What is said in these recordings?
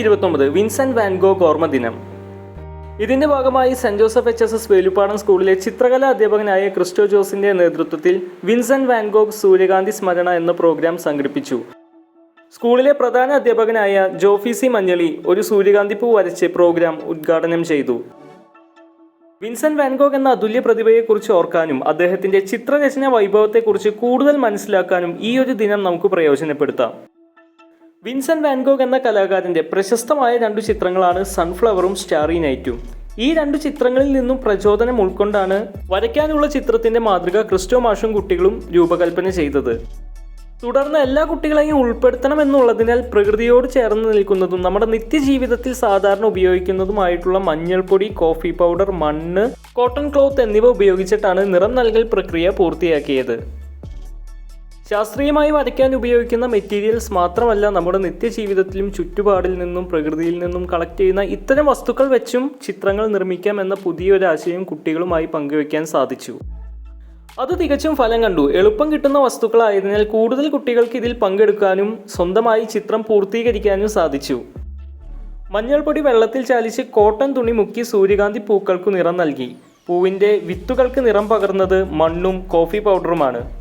ഇരുപത്തൊമ്പത് Vincent Van Gogh ഓർമ്മ ദിനം. ഇതിന്റെ ഭാഗമായി saint Joseph H S S Veluppadam സ്കൂളിലെ ചിത്രകലാ അധ്യാപകനായ ക്രിസ്റ്റോ ജോസിന്റെ നേതൃത്വത്തിൽ വിൻസെന്റ് വാൻഗോഗ് സൂര്യകാന്തി സ്മരണ എന്ന പ്രോഗ്രാം സംഘടിപ്പിച്ചു. സ്കൂളിലെ പ്രധാന അധ്യാപകനായ ജോഫിസി മഞ്ഞളി ഒരു സൂര്യകാന്തി പൂ വരച്ച് പ്രോഗ്രാം ഉദ്ഘാടനം ചെയ്തു. വിൻസെന്റ് വാൻഗോഗ് എന്ന അതുല്യ പ്രതിഭയെക്കുറിച്ച് ഓർക്കാനും അദ്ദേഹത്തിന്റെ ചിത്രരചന വൈഭവത്തെക്കുറിച്ച് കൂടുതൽ മനസ്സിലാക്കാനും ഈ ഒരു ദിനം നമുക്ക് പ്രയോജനപ്പെടുത്താം. വിൻസെന്റ് വാൻഗോഗ് എന്ന കലാകാരന്റെ പ്രശസ്തമായ രണ്ടു ചിത്രങ്ങളാണ് സൺഫ്ലവറും സ്റ്റാറി നൈറ്റും. ഈ രണ്ടു ചിത്രങ്ങളിൽ നിന്നും പ്രചോദനം ഉൾക്കൊണ്ടാണ് വരയ്ക്കാനുള്ള ചിത്രത്തിന്റെ മാതൃക ക്രിസ്റ്റോ മാഷും കുട്ടികളും രൂപകൽപ്പന ചെയ്തത്. തുടർന്ന് എല്ലാ കുട്ടികളെയും ഉൾപ്പെടുത്തണം എന്നുള്ളതിനാൽ പ്രകൃതിയോട് ചേർന്ന് നിൽക്കുന്നതും നമ്മുടെ നിത്യജീവിതത്തിൽ സാധാരണ ഉപയോഗിക്കുന്നതുമായിട്ടുള്ള മഞ്ഞൾപ്പൊടി കോഫി പൗഡർ മണ്ണ് കോട്ടൺ ക്ലോത്ത് എന്നിവ ഉപയോഗിച്ചിട്ടാണ് നിറം നൽകൽ പ്രക്രിയ പൂർത്തിയാക്കിയത്. ശാസ്ത്രീയമായി വരയ്ക്കാൻ ഉപയോഗിക്കുന്ന മെറ്റീരിയൽസ് മാത്രമല്ല നമ്മുടെ നിത്യജീവിതത്തിലും ചുറ്റുപാടിൽ നിന്നും പ്രകൃതിയിൽ നിന്നും കളക്ട് ചെയ്യുന്ന ഇത്തരം വസ്തുക്കൾ വെച്ചും ചിത്രങ്ങൾ നിർമ്മിക്കാം എന്ന പുതിയൊരു ആശയം കുട്ടികളുമായി പങ്കുവയ്ക്കാൻ സാധിച്ചു. അത് തികച്ചും ഫലം കണ്ടു. എളുപ്പം കിട്ടുന്ന വസ്തുക്കളായതിനാൽ കൂടുതൽ കുട്ടികൾക്ക് ഇതിൽ പങ്കെടുക്കാനും സ്വന്തമായി ചിത്രം പൂർത്തീകരിക്കാനും സാധിച്ചു. മഞ്ഞൾപ്പൊടി വെള്ളത്തിൽ ചാലിച്ച് കോട്ടൺ തുണി മുക്കി സൂര്യകാന്തി പൂക്കൾക്ക് നിറം നൽകി. പൂവിന്റെ വിത്തുകൾക്ക് നിറം പകർന്നത് മണ്ണും കോഫി പൗഡറുമാണ്.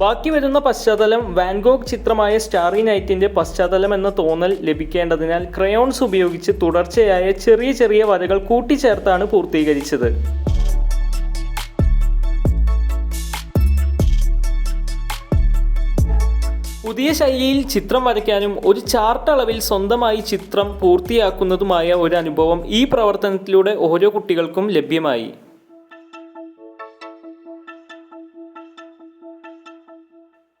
ബാക്കി വരുന്ന പശ്ചാത്തലം വാൻഗോഗ് ചിത്രമായ സ്റ്റാറി നൈറ്റിന്റെ പശ്ചാത്തലം എന്ന തോന്നൽ ലഭിക്കേണ്ടതിനാൽ ക്രയോൺസ് ഉപയോഗിച്ച് തുടർച്ചയായ ചെറിയ ചെറിയ വരകൾ കൂട്ടിച്ചേർത്താണ് പൂർത്തീകരിച്ചത്. പുതിയ ശൈലിയിൽ ചിത്രം വരയ്ക്കാനും ഒരു ചാർട്ട് അളവിൽ സ്വന്തമായി ചിത്രം പൂർത്തിയാക്കുന്നതുമായ ഒരു അനുഭവം ഈ പ്രവർത്തനത്തിലൂടെ ഓരോ കുട്ടികൾക്കും ലഭ്യമായി.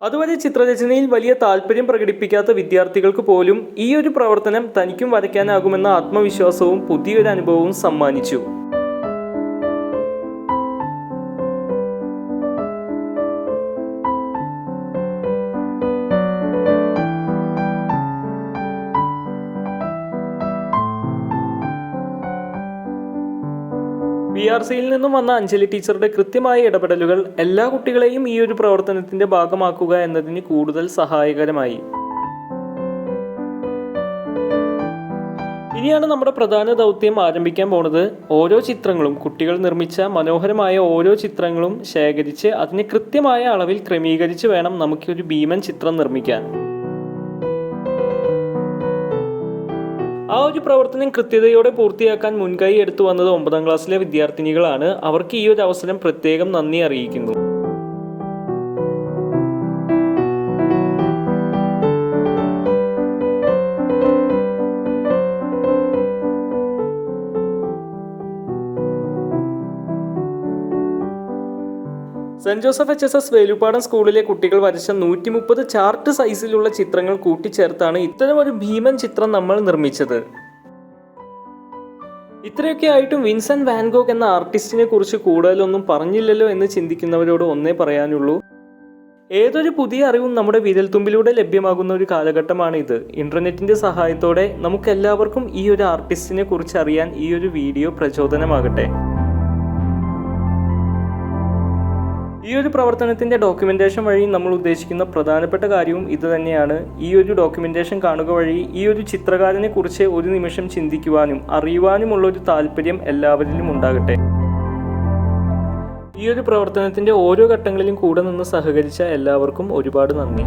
അതുവരെ ചിത്രരചനയിൽ വലിയ താല്പര്യം പ്രകടിപ്പിക്കാത്ത വിദ്യാർത്ഥികൾക്ക് പോലും ഈ ഒരു പ്രവർത്തനം തനിക്കും വരയ്ക്കാനാകുമെന്ന ആത്മവിശ്വാസവും പുതിയൊരു അനുഭവവും സമ്മാനിച്ചു. ബി ആർ സിയിൽ നിന്നും വന്ന അഞ്ജലി ടീച്ചറുടെ കൃത്യമായ ഇടപെടലുകൾ എല്ലാ കുട്ടികളെയും ഈ ഒരു പ്രവർത്തനത്തിന്റെ ഭാഗമാക്കുക എന്നതിന് കൂടുതൽ സഹായകരമായി. ഇനിയാണ് നമ്മുടെ പ്രധാന ദൗത്യം ആരംഭിക്കാൻ പോണത്. ഓരോ ചിത്രങ്ങളും കുട്ടികൾ നിർമ്മിച്ച മനോഹരമായ ഓരോ ചിത്രങ്ങളും ശേഖരിച്ച് അതിനെ കൃത്യമായ അളവിൽ ക്രമീകരിച്ച് വേണം നമുക്ക് ഒരു ഭീമൻ ചിത്രം നിർമ്മിക്കാൻ. ആ ഒരു പ്രവർത്തനം കൃത്യതയോടെ പൂർത്തിയാക്കാൻ മുൻകൈ എടുത്തു വന്നത് ഒമ്പതാം ക്ലാസ്സിലെ വിദ്യാർത്ഥിനികളാണ്. അവർക്ക് ഈ ഒരു അവസരം പ്രത്യേകം നന്ദി അറിയിക്കുന്നു. Saint Joseph H S S Veluppadam സ്കൂളിലെ കുട്ടികൾ വരച്ച നൂറ്റി മുപ്പത് ചാർട്ട് സൈസിലുള്ള ചിത്രങ്ങൾ കൂട്ടിച്ചേർത്താണ് ഇത്തരമൊരു ഭീമൻ ചിത്രം നമ്മൾ നിർമ്മിച്ചത്. ഇത്രയൊക്കെ ആയിട്ടും വിൻസെന്റ് വാൻഗോഗ് എന്ന ആർട്ടിസ്റ്റിനെ കുറിച്ച് കൂടുതലൊന്നും പറഞ്ഞില്ലല്ലോ എന്ന് ചിന്തിക്കുന്നവരോട് ഒന്നേ പറയാനുള്ളൂ. ഏതൊരു പുതിയ അറിവും നമ്മുടെ വിരൽത്തുമ്പിലൂടെ ലഭ്യമാകുന്ന ഒരു കാലഘട്ടമാണ് ഇത് ഇന്റർനെറ്റിന്റെ സഹായത്തോടെ നമുക്കെല്ലാവർക്കും ഈ ഒരു ആർട്ടിസ്റ്റിനെ കുറിച്ച് അറിയാൻ ഈ ഒരു വീഡിയോ പ്രചോദനമാകട്ടെ. ഈ ഒരു പ്രവർത്തനത്തിന്റെ ഡോക്യുമെന്റേഷൻ വഴി നമ്മൾ ഉദ്ദേശിക്കുന്ന പ്രധാനപ്പെട്ട കാര്യവും ഇതുതന്നെയാണ് ഈ ഒരു ഡോക്യുമെന്റേഷൻ കാണുക വഴി ഈ ഒരു ചിത്രകാരനെ കുറിച്ച് ഒരു നിമിഷം ചിന്തിക്കുവാനും അറിയുവാനുമുള്ള ഒരു താല്പര്യം എല്ലാവരിലും ഉണ്ടാകട്ടെ. ഈ ഒരു പ്രവർത്തനത്തിന്റെ ഓരോ ഘട്ടങ്ങളിലും കൂടെ നിന്ന് സഹകരിച്ച എല്ലാവർക്കും ഒരുപാട് നന്ദി.